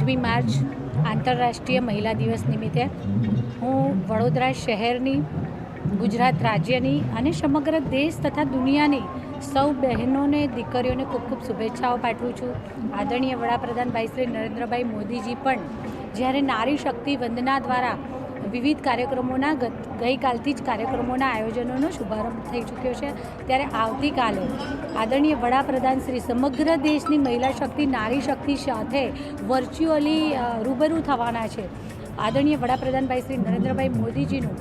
આઠમી માર્ચ આંતરરાષ્ટ્રીય મહિલા દિવસ નિમિત્તે હું વડોદરા શહેરની, ગુજરાત રાજ્યની અને સમગ્ર દેશ તથા દુનિયાની સૌ બહેનોને, દીકરીઓને ખૂબ ખૂબ શુભેચ્છાઓ પાઠવું છું. આદરણીય વડાપ્રધાન ભાઈ શ્રી નરેન્દ્રભાઈ મોદીજી પણ જ્યારે નારી શક્તિ વંદના દ્વારા વિવિધ કાર્યક્રમોના ગઈકાલથી જ કાર્યક્રમોના આયોજનોનો શુભારંભ થઈ ચૂક્યો છે. ત્યારે આવતીકાલે આદરણીય વડાપ્રધાન શ્રી સમગ્ર દેશની મહિલા શક્તિ, નારી શક્તિ સાથે વર્ચ્યુઅલી રૂબરૂ થવાના છે. આદરણીય વડાપ્રધાનભાઈ શ્રી નરેન્દ્રભાઈ મોદીજીનું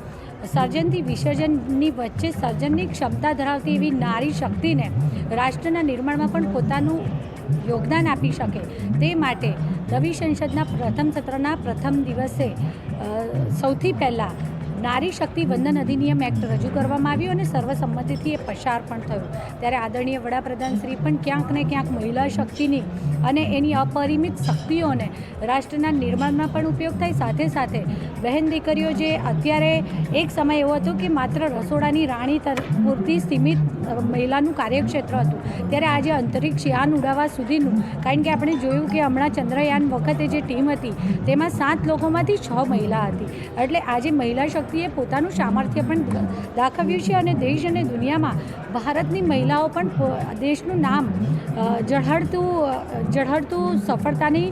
સર્જનથી વિસર્જનની વચ્ચે સર્જનની ક્ષમતા ધરાવતી એવી નારી શક્તિને રાષ્ટ્રના નિર્માણમાં પણ પોતાનું યોગદાન આપી શકે. તે માટે રવિ સંસદના પ્રથમ સત્રના પ્રથમ દિવસે સૌથી પહેલાં નારી શક્તિ વંદન અધિનિયમ એક્ટ રજૂ કરવામાં આવ્યું અને સર્વસંમતિથી એ પસાર પણ થયું. ત્યારે આદરણીય વડાપ્રધાન શ્રી પણ ક્યાંક ને ક્યાંક મહિલા શક્તિની અને એની અપરિમિત શક્તિઓને રાષ્ટ્રના નિર્માણમાં પણ ઉપયોગ થાય. સાથે સાથે બહેન દીકરીઓ જે અત્યારે એક સમય એવો હતો કે માત્ર રસોડાની રાણી પૂરતી સીમિત મહિલાનું કાર્યક્ષેત્ર હતું. ત્યારે આજે અંતરિક્ષ યાન ઉડાવવા સુધીનું, કારણ કે આપણે જોયું કે હમણાં ચંદ્રયાન વખતે જે ટીમ હતી, તેમાં સાત લોકોમાંથી છ મહિલા હતી. એટલે આજે મહિલા શક્તિએ પોતાનું સામર્થ્ય પણ દાખવ્યું છે અને દેશ અને દુનિયામાં ભારતની મહિલાઓ પણ દેશનું નામ ઝળહળતું ઝળહળતું સફળતાની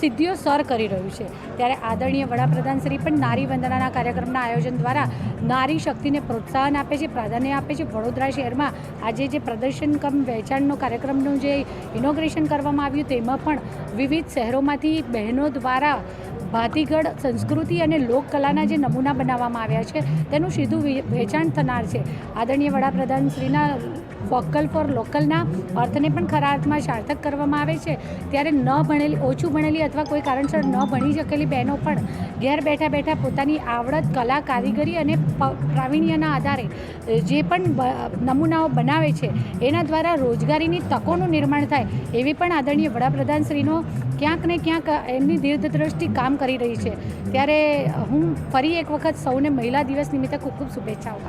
સિદ્ધિઓ સર કરી રહ્યું છે. ત્યારે આદરણીય વડાપ્રધાન શ્રી પણ નારી વંદનાના કાર્યક્રમના આયોજન દ્વારા નારી શક્તિને પ્રોત્સાહન આપે છે, પ્રાધાન્ય આપે છે. વડોદરા શહેરમાં આજે જે પ્રદર્શન કમ, વેચાણનો કાર્યક્રમનું જે ઇનોગ્રેશન કરવામાં આવ્યું તેમાં પણ વિવિધ શહેરોમાંથી બહેનો દ્વારા ભાતીગઢ સંસ્કૃતિ અને લોકકલાના જે નમૂના બનાવવામાં આવ્યા છે, તેનું સીધું વેચાણ થનાર છે. આદરણીય વડાપ્રધાન શ્રીના વોકલ ફોર લોકલના અર્થને પણ ખરા અર્થમાં સાર્થક કરવામાં આવે છે ત્યારે ન ભણેલી, ઓછું ભણેલી અથવા કોઈ કારણસર ન ભણી શકેલી બહેનો પણ ઘેર બેઠા બેઠા પોતાની આવડત, કલા, કારીગરી અને પ્રાવીણ્યના આધારે જે પણ નમૂનાઓ બનાવે છે, એના દ્વારા રોજગારીની તકોનું નિર્માણ થાય, એવી પણ આદરણીય વડાપ્રધાન શ્રીનો ક્યાંક ને ક્યાંક એમની દીર્ઘદ્રષ્ટિ કામ કરી રહી છે ત્યારે હું ફરી એક વખત સૌને મહિલા દિવસ નિમિત્તે ખૂબ ખૂબ શુભેચ્છાઓ.